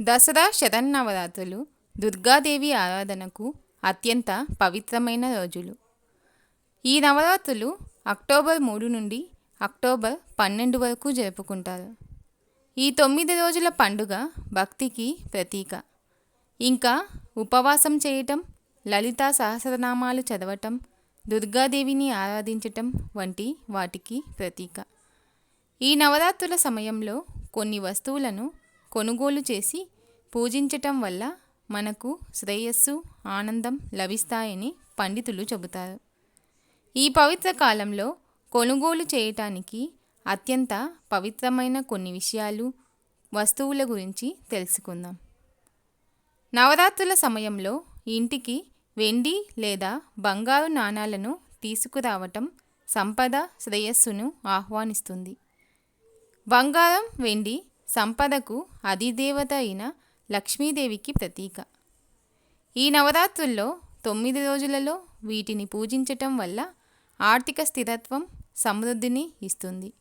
దసరా శరన్నవరాత్రులు దుర్గాదేవి ఆరాధనకు అత్యంత పవిత్రమైన రోజులు. ఈ నవరాత్రులు అక్టోబర్ మూడు నుండి అక్టోబర్ పన్నెండు వరకు జరుపుకుంటారు. ఈ తొమ్మిది రోజుల పండుగ భక్తికి ప్రతీక. ఇంకా ఉపవాసం చేయటం లలితా సహస్రనామాలు చదవటం దుర్గాదేవిని ఆరాధించటం వంటి వాటికి ప్రతీక. ఈ నవరాత్రుల సమయంలో కొన్ని వస్తువులను కొనుగోలు చేసి పూజించటం వల్ల మనకు శ్రేయస్సు ఆనందం లభిస్తాయని పండితులు చెబుతారు. ఈ పవిత్ర కాలంలో కొనుగోలు చేయటానికి అత్యంత పవిత్రమైన కొన్ని విషయాలు వస్తువుల గురించి తెలుసుకుందాం. నవరాత్రుల సమయంలో ఇంటికి వెండి లేదా బంగారు నాణాలను తీసుకురావటం సంపద శ్రేయస్సును ఆహ్వానిస్తుంది. బంగారం వెండి సంపదకు అధిదేవత అయిన లక్ష్మీదేవికి ప్రతీక. ఈ నవరాత్రుల్లో తొమ్మిది రోజులలో వీటిని పూజించటం వల్ల ఆర్థిక స్థిరత్వం సమృద్ధిని ఇస్తుంది.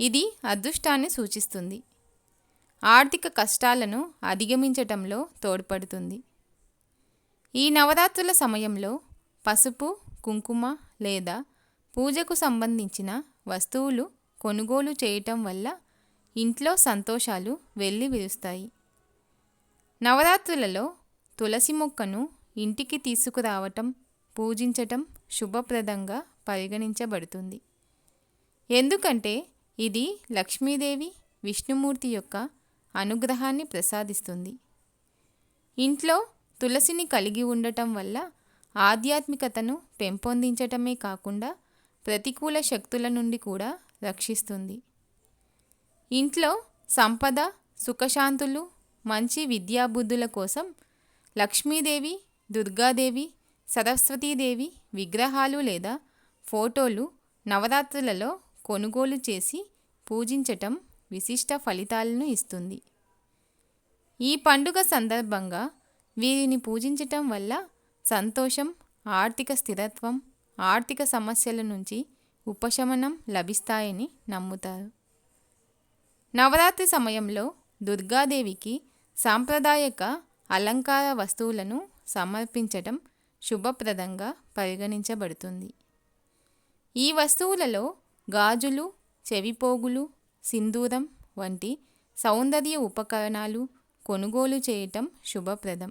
ఇది అదృష్టాన్ని సూచిస్తుంది. ఆర్థిక కష్టాలను అధిగమించటంలో తోడ్పడుతుంది. ఈ నవరాత్రుల సమయంలో పసుపు కుంకుమ లేదా పూజకు సంబంధించిన వస్తువులు కొనుగోలు చేయటం వల్ల ఇంట్లో సంతోషాలు వెళ్ళి విరుస్తాయి నవరాత్రులలో తులసి మొక్కను ఇంటికి తీసుకురావటం పూజించటం శుభప్రదంగా పరిగణించబడుతుంది. ఎందుకంటే ఇది లక్ష్మీదేవి విష్ణుమూర్తి యొక్క అనుగ్రహాన్ని ప్రసాదిస్తుంది. ఇంట్లో తులసిని కలిగి ఉండటం వల్ల ఆధ్యాత్మికతను పెంపొందించటమే కాకుండా ప్రతికూల శక్తుల నుండి కూడా రక్షిస్తుంది. ఇంట్లో సంపద సుఖశాంతులు మంచి విద్యాబుద్ధుల కోసం లక్ష్మీదేవి దుర్గాదేవి సరస్వతీదేవి విగ్రహాలు లేదా ఫోటోలు నవరాత్రులలో కొనుగోలు చేసి పూజించటం విశిష్ట ఫలితాలను ఇస్తుంది. ఈ పండుగ సందర్భంగా వీరిని పూజించటం వల్ల సంతోషం ఆర్థిక స్థిరత్వం ఆర్థిక సమస్యల నుంచి ఉపశమనం లభిస్తాయని నమ్ముతారు. నవరాత్రి సమయంలో దుర్గాదేవికి సాంప్రదాయక అలంకార వస్తువులను సమర్పించటం శుభప్రదంగా పరిగణించబడుతుంది. ఈ వస్తువులలో గాజులు చెవిపోగులు సింధూరం వంటి సౌందర్య ఉపకరణాలు కొనుగోలు చేయటం శుభప్రదం.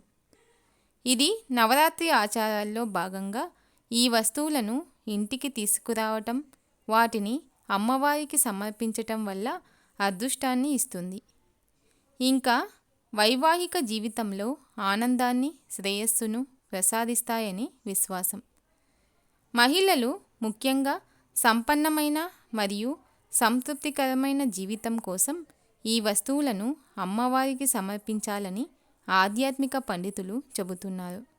ఇది నవరాత్రి ఆచారాల్లో భాగంగా ఈ వస్తువులను ఇంటికి తీసుకురావటం వాటిని అమ్మవారికి సమర్పించటం వల్ల అదృష్టాన్ని ఇస్తుంది. ఇంకా వైవాహిక జీవితంలో ఆనందాన్ని శ్రేయస్సును ప్రసాదిస్తాయని విశ్వాసం. మహిళలు ముఖ్యంగా సంపన్నమైన మరియు సంతృప్తికరమైన జీవితం కోసం ఈ వస్తువులను అమ్మవారికి సమర్పించాలని ఆధ్యాత్మిక పండితులు చెబుతున్నారు.